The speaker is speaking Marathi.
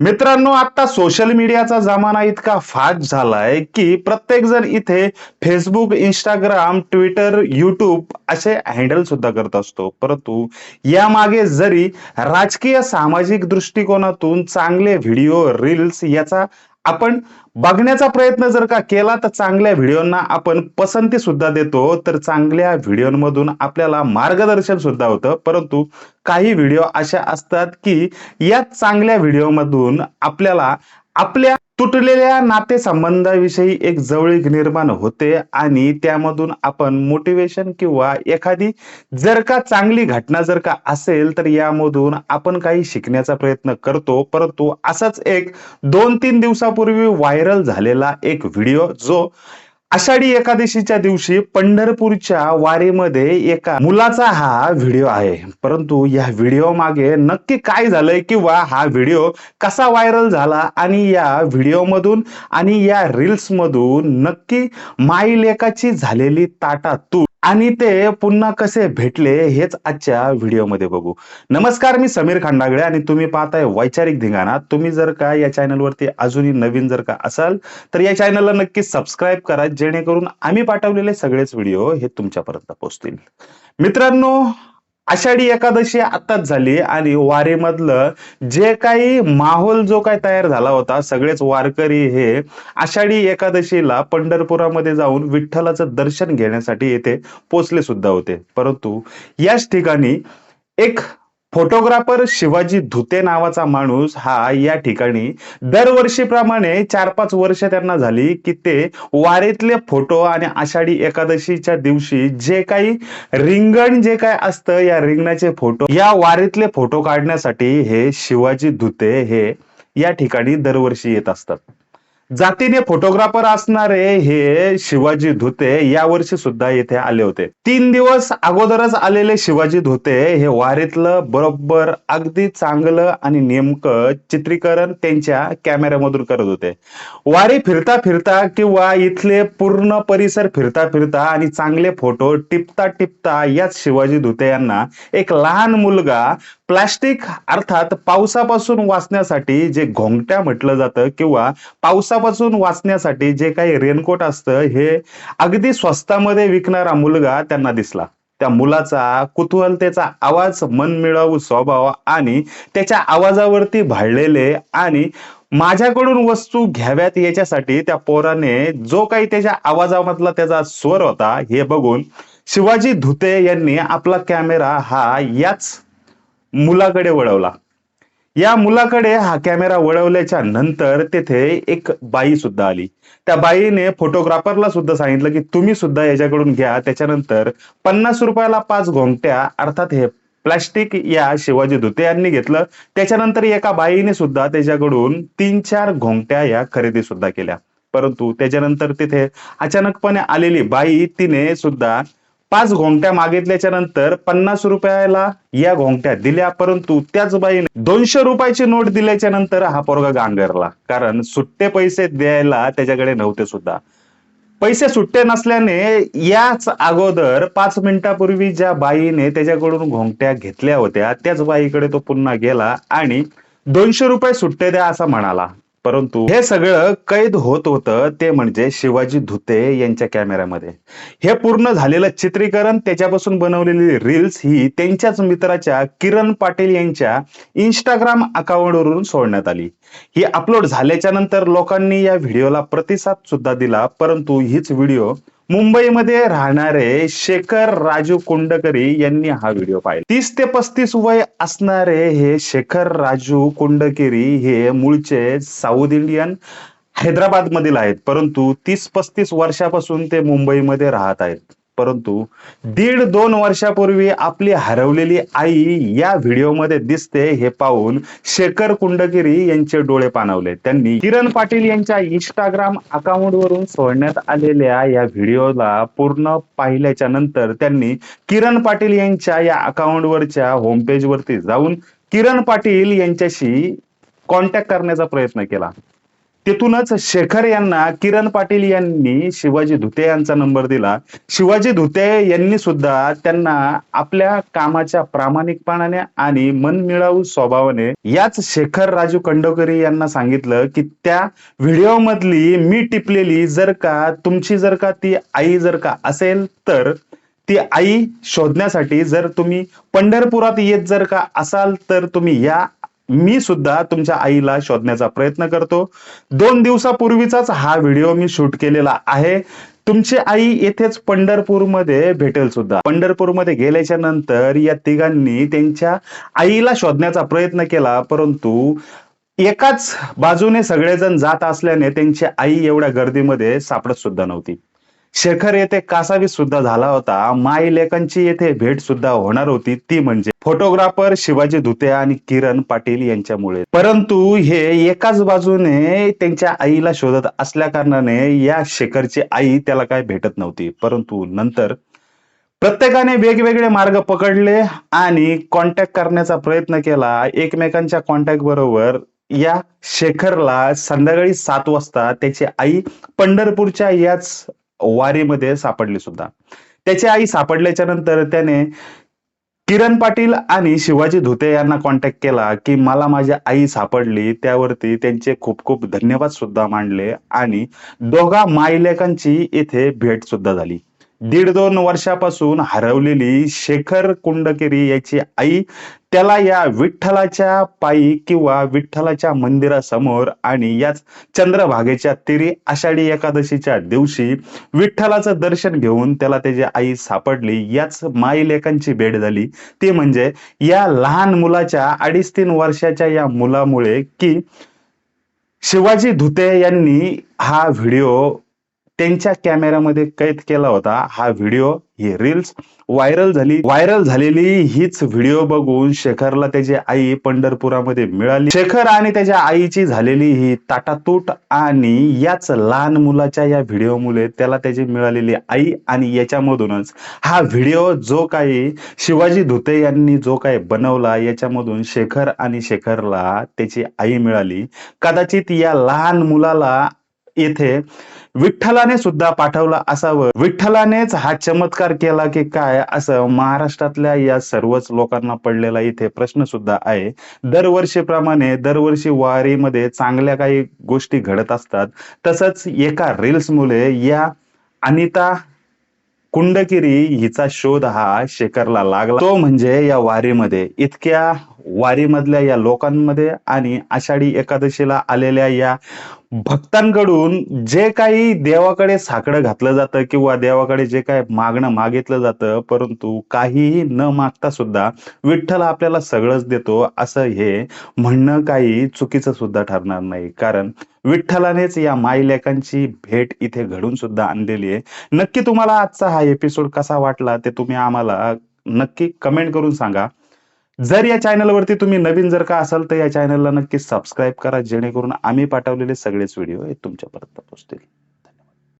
मित्रांनो आता सोशल मीडियाचा जमाना इतका फास्ट झालाय की प्रत्येक जण इथे फेसबुक इंस्टाग्राम ट्विटर युट्यूब असे हँडल सुद्धा करत असतो. परंतु यामागे जरी राजकीय सामाजिक दृष्टिकोनातून चांगले व्हिडिओ रील्स याचा आपण बघण्याचा प्रयत्न जर का केला तर चांगल्या व्हिडिओंना आपण पसंती सुद्धा देतो तर चांगल्या व्हिडिओमधून आपल्याला मार्गदर्शन सुद्धा होतं. परंतु काही व्हिडिओ अशा असतात की या चांगल्या व्हिडिओमधून आपल्याला आपल्या तुटलेल्या नातेसंबंधाविषयी एक जवळीक निर्माण होते आणि त्यामधून आपण मोटिवेशन किंवा एखादी जर का चांगली घटना जर का असेल तर यामधून आपण काही शिकण्याचा प्रयत्न करतो. परंतु असाच एक दोन तीन दिवसापूर्वी व्हायरल झालेला एक व्हिडिओ जो आषाढी एकादशीच्या दिवशी पंढरपूरच्या वारीमध्ये एका मुलाचा हा व्हिडिओ आहे. परंतु या व्हिडिओ मागे नक्की काय झालंय किंवा हा व्हिडिओ कसा व्हायरल झाला आणि या व्हिडिओ मधून आणि या रील्स मधून नक्की माई लेकाची झालेली ताटा तू आणि ते पुन्हा कसे भेटले हेच आजच्या व्हिडिओमध्ये बघू. नमस्कार मी समीर खांडागळे आणि तुम्ही पाहताय वैचारिक धिंगाणा. तुम्ही जर का या चॅनलवरती अजूनही नवीन जर का असाल तर या चॅनलला नक्की सबस्क्राईब करा जेणेकरून आम्ही पाठवलेले सगळेच व्हिडिओ हे तुमच्यापर्यंत पोहोचतील. मित्रांनो आषाढी एकादशी आत्ताच झाली आणि वारीमधलं जे काही माहोल जो काही तयार झाला होता सगळेच वारकरी हे आषाढी एकादशीला पंढरपुरामध्ये जाऊन विठ्ठलाचं दर्शन घेण्यासाठी येथे पोचले सुद्धा होते. परंतु याच ठिकाणी एक फोटोग्राफर शिवाजी धुते नावाचा माणूस हा या ठिकाणी दरवर्षीप्रमाणे चार पाच वर्ष त्यांना झाली की ते वारीतले फोटो आणि आषाढी एकादशीच्या दिवशी जे काही रिंगण जे काय असतं या रिंगणाचे फोटो या वारीतले फोटो काढण्यासाठी हे शिवाजी धुते हे या ठिकाणी दरवर्षी येत असतात. जातीने फोटोग्राफर असणारे हे शिवाजी धुते यावर्षी सुद्धा येथे आले होते. तीन दिवस अगोदरच आलेले शिवाजी धुते हे वारीतलं बरोबर अगदी चांगलं आणि नेमकं चित्रीकरण त्यांच्या कॅमेऱ्यामधून करत होते. वारी फिरता फिरता किंवा इथले पूर्ण परिसर फिरता फिरता आणि चांगले फोटो टिपता टिपता याच शिवाजी धुते यांना एक लहान मुलगा प्लास्टिक अर्थात पावसापासून वाचण्यासाठी जे घोंगट्या म्हटलं जातं किंवा पावसा पावसापासून वाचण्यासाठी जे काही रेनकोट असतं हे अगदी स्वस्तामध्ये विकणारा मुलगा त्यांना दिसला. त्या मुलाचा कुतूहलतेचा आवाज मनमिळावू स्वभाव आणि त्याच्या आवाजावरती भाळलेले आणि माझ्याकडून वस्तू घ्याव्यात याच्यासाठी त्या पोराने जो काही त्याच्या आवाजामधला त्याचा स्वर होता हे बघून शिवाजी धुते यांनी आपला कॅमेरा हा याच मुलाकडे वळवला. या मुलाकडे हा कॅमेरा वळवल्याच्या नंतर तेथे एक बाई सुद्धा आली. त्या बाईने फोटोग्राफरला सुद्धा सांगितलं की तुम्ही सुद्धा याच्याकडून घ्या. त्याच्यानंतर पन्नास रुपयाला पाच घोंगट्या अर्थात हे प्लास्टिक या शिवाजी धुते यांनी घेतलं. त्याच्यानंतर एका बाईने सुद्धा त्याच्याकडून तीन चार घोंगट्या या खरेदी सुद्धा केल्या. परंतु त्याच्यानंतर तिथे अचानकपणे आलेली बाई तिने सुद्धा पाच घोंगट्या मागितल्याच्या नंतर पन्नास रुपयाला या घोंगट्या दिल्या परंतु त्याच बाईने दोनशे रुपयाची नोट दिल्याच्या नंतर हा पोरगा गांगरला. कारण सुट्टे पैसे द्यायला त्याच्याकडे नव्हते सुद्धा. पैसे सुट्टे नसल्याने याच अगोदर पाच मिनिटापूर्वी ज्या बाईने त्याच्याकडून घोंगट्या घेतल्या होत्या त्याच बाईकडे तो पुन्हा गेला आणि दोनशे रुपये सुट्टे द्या असं म्हणाला. परंतु हे सगळं कैद होत होतं ते म्हणजे शिवाजी धुते यांच्या कॅमेऱ्यामध्ये. हे पूर्ण झालेलं चित्रीकरण त्याच्यापासून बनवलेली रील्स ही त्यांच्याच मित्राच्या किरण पाटील यांच्या इंस्टाग्राम अकाउंटवरून सोडण्यात आली. ही अपलोड झाल्याच्यानंतर लोकांनी या व्हिडिओला प्रतिसाद सुद्धा दिला परंतु हीच व्हिडिओ मुंबईमध्ये राहणारे शेखर राजू कुंडकरी यांनी हा व्हिडिओ पाहिला. तीस ते पस्तीस वय असणारे हे शेखर राजू कुंडकरी हे मूळचे साऊथ इंडियन हैदराबाद मधील आहेत. परंतु तीस पस्तीस वर्षापासून ते मुंबईमध्ये राहत आहेत. परंतु दीड दोन वर्षापूर्वी आपली हरवलेली आई या व्हिडिओमध्ये दिसते हे पाहून शेखर कुंडगिरी यांचे डोळे पाणवले. त्यांनी किरण पाटील यांच्या इंस्टाग्राम अकाउंट वरून सोडण्यात आलेल्या या व्हिडिओला पूर्ण पाहिल्याच्या नंतर त्यांनी किरण पाटील यांच्या या अकाउंटवरच्या होमपेजवरती वरती जाऊन किरण पाटील यांच्याशी कॉन्टॅक्ट करण्याचा प्रयत्न केला. तिथूनच शेखर यांना किरण पाटील यांनी शिवाजी धुते यांचा नंबर दिला. शिवाजी धुते यांनी सुद्धा त्यांना आपल्या कामाच्या प्रामाणिकपणाने आणि मनमिळावू स्वभावाने याच शेखर राजू कंडोकरी यांना सांगितलं की त्या व्हिडिओ मधली मी टिपलेली जर का तुमची जर का ती आई जर का असेल तर ती आई शोधण्यासाठी जर तुम्ही पंढरपुरात येत जर का असाल तर तुम्ही या मी सुद्धा तुमच्या आईला शोधण्याचा प्रयत्न करतो. दोन दिवसापूर्वीचाच हा व्हिडिओ मी शूट केलेला आहे. तुमची आई येथेच पंढरपूरमध्ये भेटेल सुद्धा. पंढरपूरमध्ये गेल्याच्यानंतर या तिघांनी त्यांच्या आईला शोधण्याचा प्रयत्न केला परंतु एकाच बाजूने सगळेजण जात असल्याने त्यांची आई एवढ्या गर्दीमध्ये सापडत सुद्धा नव्हती. शेखर येथे कासावीस सुद्धा झाला होता. माई लेखनची येथे भेट सुद्धा होणार होती. ती म्हणजे फोटोग्राफर शिवाजी धुते आणि किरण पाटील यांच्यामुळे. परंतु हे एकाच बाजूने त्यांच्या आईला शोधत असल्या कारणाने या शेखरची आई त्याला काय भेटत नव्हती. परंतु नंतर प्रत्येकाने वेगवेगळे मार्ग पकडले आणि कॉन्टॅक्ट करण्याचा प्रयत्न केला. एकमेकांच्या कॉन्टॅक्ट बरोबर या शेखरला संध्याकाळी सात वाजता त्याची आई पंढरपूरच्या याच वारीमध्ये सापडली सुद्धा. त्याची आई सापडल्याच्या नंतर त्याने किरण पाटील आणि शिवाजी धुते यांना कॉन्टॅक्ट केला की मला माझी आई सापडली त्यावरती त्यांचे खूप खूप धन्यवाद सुद्धा मांडले आणि दोघा माईलेकांची इथे भेट सुद्धा झाली. दीड दोन वर्षापासून हरवलेली शेखर कुंडकेरी याची आई त्याला या विठ्ठलाच्या पायी किंवा विठ्ठलाच्या मंदिरासमोर आणि याच चंद्रभागेच्या तिरी आषाढी एकादशीच्या दिवशी विठ्ठलाचं दर्शन घेऊन त्याला त्याची आई सापडली याच माईलेखांची भेट झाली. ती म्हणजे या लहान मुलाच्या अडीच तीन वर्षाच्या या मुलामुळे की शिवाजी धुते यांनी हा व्हिडिओ त्यांच्या कॅमेऱ्यामध्ये कैद केला होता हा व्हिडिओ ही रील्स व्हायरल झाली व्हायरल झालेली हीच व्हिडिओ बघून शेखरला त्याची आई पंढरपुरामध्ये मिळाली. शेखर आणि त्याच्या आईची झालेली ही ताटातूट आणि याच लहान मुलाच्या या व्हिडिओमुळे त्याला त्याची मिळालेली आई आणि याच्यामधूनच हा व्हिडिओ जो काही शिवाजी धुते यांनी जो काही बनवला याच्यामधून शेखर आणि शेखरला त्याची आई मिळाली. कदाचित या लहान मुलाला येथे विठ्ठलाने सुद्धा पाठवला असावं. विठ्ठलानेच हा चमत्कार केला की काय असं महाराष्ट्रातल्या या सर्वच लोकांना पडलेला इथे प्रश्न सुद्धा आहे. दरवर्षीप्रमाणे दरवर्षी वारीमध्ये चांगल्या काही गोष्टी घडत असतात. तसंच एका रील्समुळे या अनिता कुंडकिरी हिचा शोध हा शेखरला लागला. तो म्हणजे या वारीमध्ये इतक्या वारीमधल्या या लोकांमध्ये आणि आषाढी एकादशीला आलेल्या या भक्तांकडून जे काही देवाकडे साकडं घातलं जातं किंवा देवाकडे जे काही मागणं मागितलं जातं परंतु काहीही न मागता सुद्धा विठ्ठल आपल्याला सगळंच देतो असं हे म्हणणं काही चुकीचं सुद्धा ठरणार नाही. कारण विठ्ठलानेच या माईलेखांची भेट इथे घडून सुद्धा आणलेली आहे. नक्की तुम्हाला आजचा हा एपिसोड कसा वाटला ते तुम्ही आम्हाला नक्की कमेंट करून सांगा. जर या चॅनलवरती तुम्ही नवीन जर का असाल तर या चॅनलला नक्की सबस्क्राईब करा जेणेकरून आम्ही पाठवलेले सगळेच व्हिडिओ हे तुमच्यापर्यंत पोहोचतील.